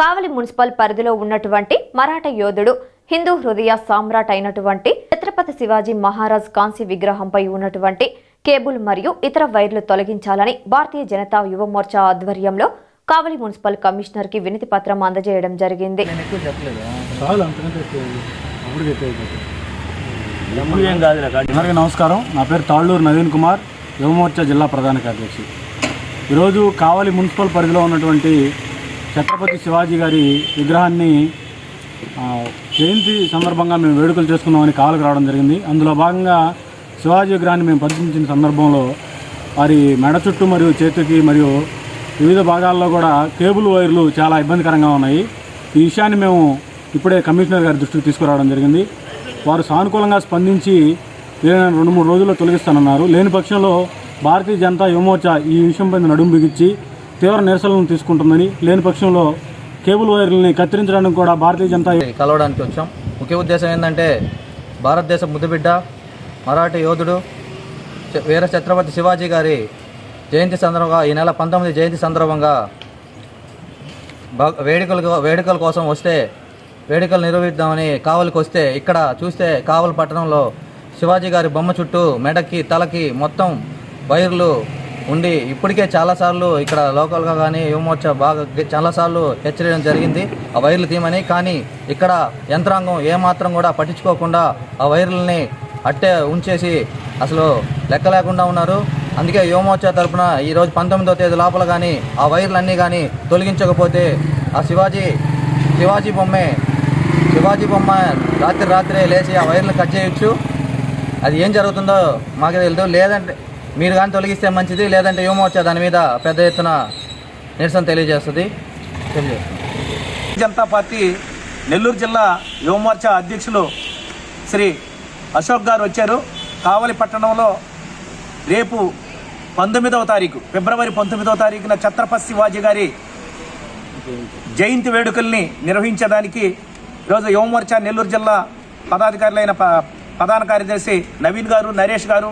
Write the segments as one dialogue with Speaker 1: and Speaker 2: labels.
Speaker 1: కావలి municipal పరిధిలో ఉన్నటువంటి మరాఠ యోధుడు హిందూ హృదయ సామ్రాట్ అయినటువంటి ఛత్రపతి శివాజీ మహారాజ్ కాంస్య విగ్రహంపై ఉన్నటువంటి కేబుల్ మరియు ఇతర వైర్లు తొలగించాలని భారతీయ జనతా యువ మోర్చా ఆధ్వర్యంలో కావలి మున్సిపల్ కమిషనర్కి వినతి పత్రం అందజేయడం జరిగింది.
Speaker 2: అందరికీ నమస్కారం. నా పేరు తాళ్ళూరు నవీన్ కుమార్ యువమోర్చా జిల్లా ప్రధాన కార్యదర్శి. ఈరోజు కావలి మున్సిపల్ పరిధిలో ఉన్నటువంటి ఛత్రపతి శివాజీ గారి విగ్రహాన్ని జయంతి సందర్భంగా మేము వేడుకలు చేసుకుందామని కాలు రావడం జరిగింది. అందులో భాగంగా శివాజీ విగ్రహాన్ని మేము పరిశీలించిన సందర్భంలో వారి మెడ చుట్టూ మరియు చేతికి మరియు వివిధ భాగాల్లో కూడా కేబుల్ వైర్లు చాలా ఇబ్బందికరంగా ఉన్నాయి. ఈ విషయాన్ని మేము ఇప్పుడే కమిషనర్ గారి దృష్టికి తీసుకురావడం జరిగింది. వారు సానుకూలంగా స్పందించి రెండు మూడు రోజుల్లో తొలగిస్తానన్నారు. లేని పక్షంలో భారతీయ జనతా యువమోర్చా ఈ విషయం పైన నడుము బిగించి తీవ్ర నిరసనలను తీసుకుంటుందని లేని పక్షంలో కేబుల్ వైర్లని కత్తిరించడానికి కూడా భారతీయ జనతా
Speaker 3: కలవడానికి వచ్చాం. ముఖ్య ఉద్దేశం ఏంటంటే భారతదేశ ముద్దుబిడ్డ మరాఠీ యోధుడు వీర ఛత్రపతి శివాజీ గారి జయంతి సందర్భంగా ఈ నెల పంతొమ్మిది జయంతి సందర్భంగా వేడుకలు వేడుకల కోసం వస్తే వేడుకలు నిర్వహిద్దామని కావలికి వస్తే ఇక్కడ చూస్తే కావలి పట్టణంలో శివాజీ గారి బొమ్మ చుట్టూ మెడకి తలకి మొత్తం వైర్లు ఉండి ఇప్పటికే చాలాసార్లు ఇక్కడ లోకల్గా కానీ యువమోర్చా బాగా చాలాసార్లు హెచ్చరించడం జరిగింది. ఆ వైర్లు తీయమని కానీ ఇక్కడ యంత్రాంగం ఏమాత్రం కూడా పట్టించుకోకుండా ఆ వైర్లని అట్టే ఉంచేసి అసలు లెక్క లేకుండా ఉన్నారు. అందుకే యువమోర్చా తరఫున ఈరోజు పంతొమ్మిదో తేదీ లోపల కానీ ఆ వైర్లన్నీ కానీ తొలగించకపోతే ఆ శివాజీ శివాజీ బొమ్మే శివాజీ బొమ్మ రాత్రి రాత్రే లేచి ఆ వైర్లు కట్ చేయొచ్చు. అది ఏం జరుగుతుందో మాకు తెలియదు. లేదంటే మీరు కానీ తొలగిస్తే మంచిది లేదంటే యువమోర్చా దాని మీద పెద్ద ఎత్తున నిరసన తెలియజేస్తుంది. తెలియజేస్తుంది
Speaker 4: జనతా పార్టీ నెల్లూరు జిల్లా యువమోర్చా అధ్యక్షులు శ్రీ అశోక్ గారు వచ్చారు. కావలి పట్టణంలో రేపు పంతొమ్మిదవ తారీఖు ఫిబ్రవరి పంతొమ్మిదవ తారీఖున ఛత్రపతి శివాజీ గారి జయంతి వేడుకల్ని నిర్వహించడానికి ఈరోజు యువమోర్చా నెల్లూరు జిల్లా పదాధికారులైన ప్రధాన కార్యదర్శి నవీన్ గారు నరేష్ గారు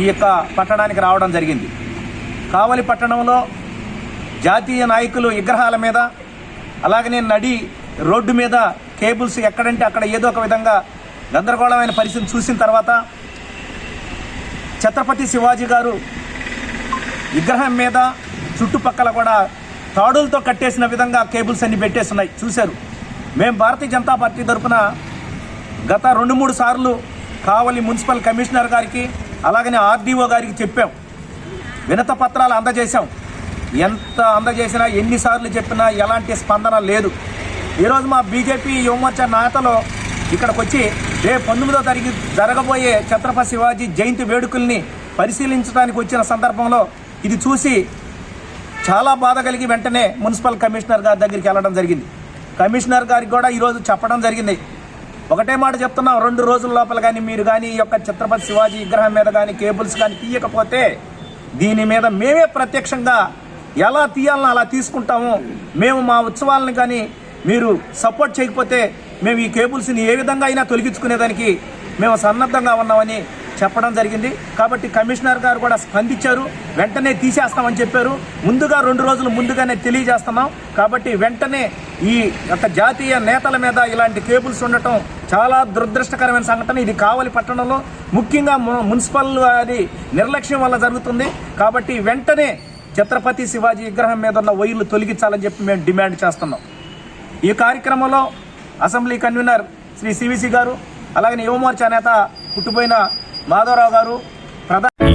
Speaker 4: ఈ యొక్క పట్టణానికి రావడం జరిగింది. కావలి పట్టణంలో జాతీయ నాయకులు విగ్రహాల మీద అలాగనే నడి రోడ్డు మీద కేబుల్స్ ఎక్కడంటే అక్కడ ఏదో ఒక విధంగా గందరగోళమైన పరిస్థితిని చూసిన తర్వాత ఛత్రపతి శివాజీ గారు విగ్రహం మీద చుట్టుపక్కల కూడా తాడులతో కట్టేసిన విధంగా కేబుల్స్ అన్ని పెట్టేస్తున్నాయి. చూశారు. మేము భారతీయ జనతా పార్టీ తరఫున గత రెండు మూడు సార్లు కావలి మున్సిపల్ కమిషనర్ గారికి అలాగనే ఆర్డీఓ గారికి చెప్పాం. వినత పత్రాలు అందజేశాం. ఎంత అందజేసినా ఎన్నిసార్లు చెప్పినా ఎలాంటి స్పందన లేదు. ఈరోజు మా బీజేపీ యువమోర్చా నేతలో ఇక్కడికి వచ్చి రేపు పంతొమ్మిదో తారీఖు జరగబోయే ఛత్రపతి శివాజీ జయంతి వేడుకల్ని పరిశీలించడానికి వచ్చిన సందర్భంలో ఇది చూసి చాలా బాధ కలిగి వెంటనే మున్సిపల్ కమిషనర్ గారి దగ్గరికి వెళ్ళడం జరిగింది. కమిషనర్ గారికి కూడా ఈరోజు చెప్పడం జరిగింది. ఒకటే మాట చెప్తున్నాం రెండు రోజుల లోపల కానీ మీరు కానీ ఈ యొక్క ఛత్రపతి శివాజీ విగ్రహం మీద కానీ కేబుల్స్ కానీ తీయకపోతే దీని మీద మేమే ప్రత్యక్షంగా ఎలా తీయాలని అలా తీసుకుంటాము. మేము మా ఉత్సవాలను కానీ మీరు సపోర్ట్ చేయకపోతే మేము ఈ కేబుల్స్ని ఏ విధంగా అయినా తొలగించుకునేదానికి మేము సన్నద్ధంగా ఉన్నామని చెప్పడం జరిగింది. కాబట్టి కమిషనర్ గారు కూడా స్పందించారు. వెంటనే తీసేస్తామని చెప్పారు. ముందుగా రెండు రోజులు ముందుగానే తెలియజేస్తున్నాం. కాబట్టి వెంటనే ఈ యొక్క జాతీయ నేతల మీద ఇలాంటి కేబుల్స్ ఉండటం చాలా దురదృష్టకరమైన సంఘటన. ఇది కావలి పట్టణంలో ముఖ్యంగా మున్సిపల్ అది నిర్లక్ష్యం వల్ల జరుగుతుంది. కాబట్టి వెంటనే ఛత్రపతి శివాజీ విగ్రహం మీద ఉన్న వైర్లు తొలగించాలని చెప్పి మేము డిమాండ్ చేస్తున్నాం. ఈ కార్యక్రమంలో అసెంబ్లీ కన్వీనర్ శ్రీ సివిసి గారు అలాగే యువమోర్చా నేత పుట్టిపోయిన మాధవరావు గారు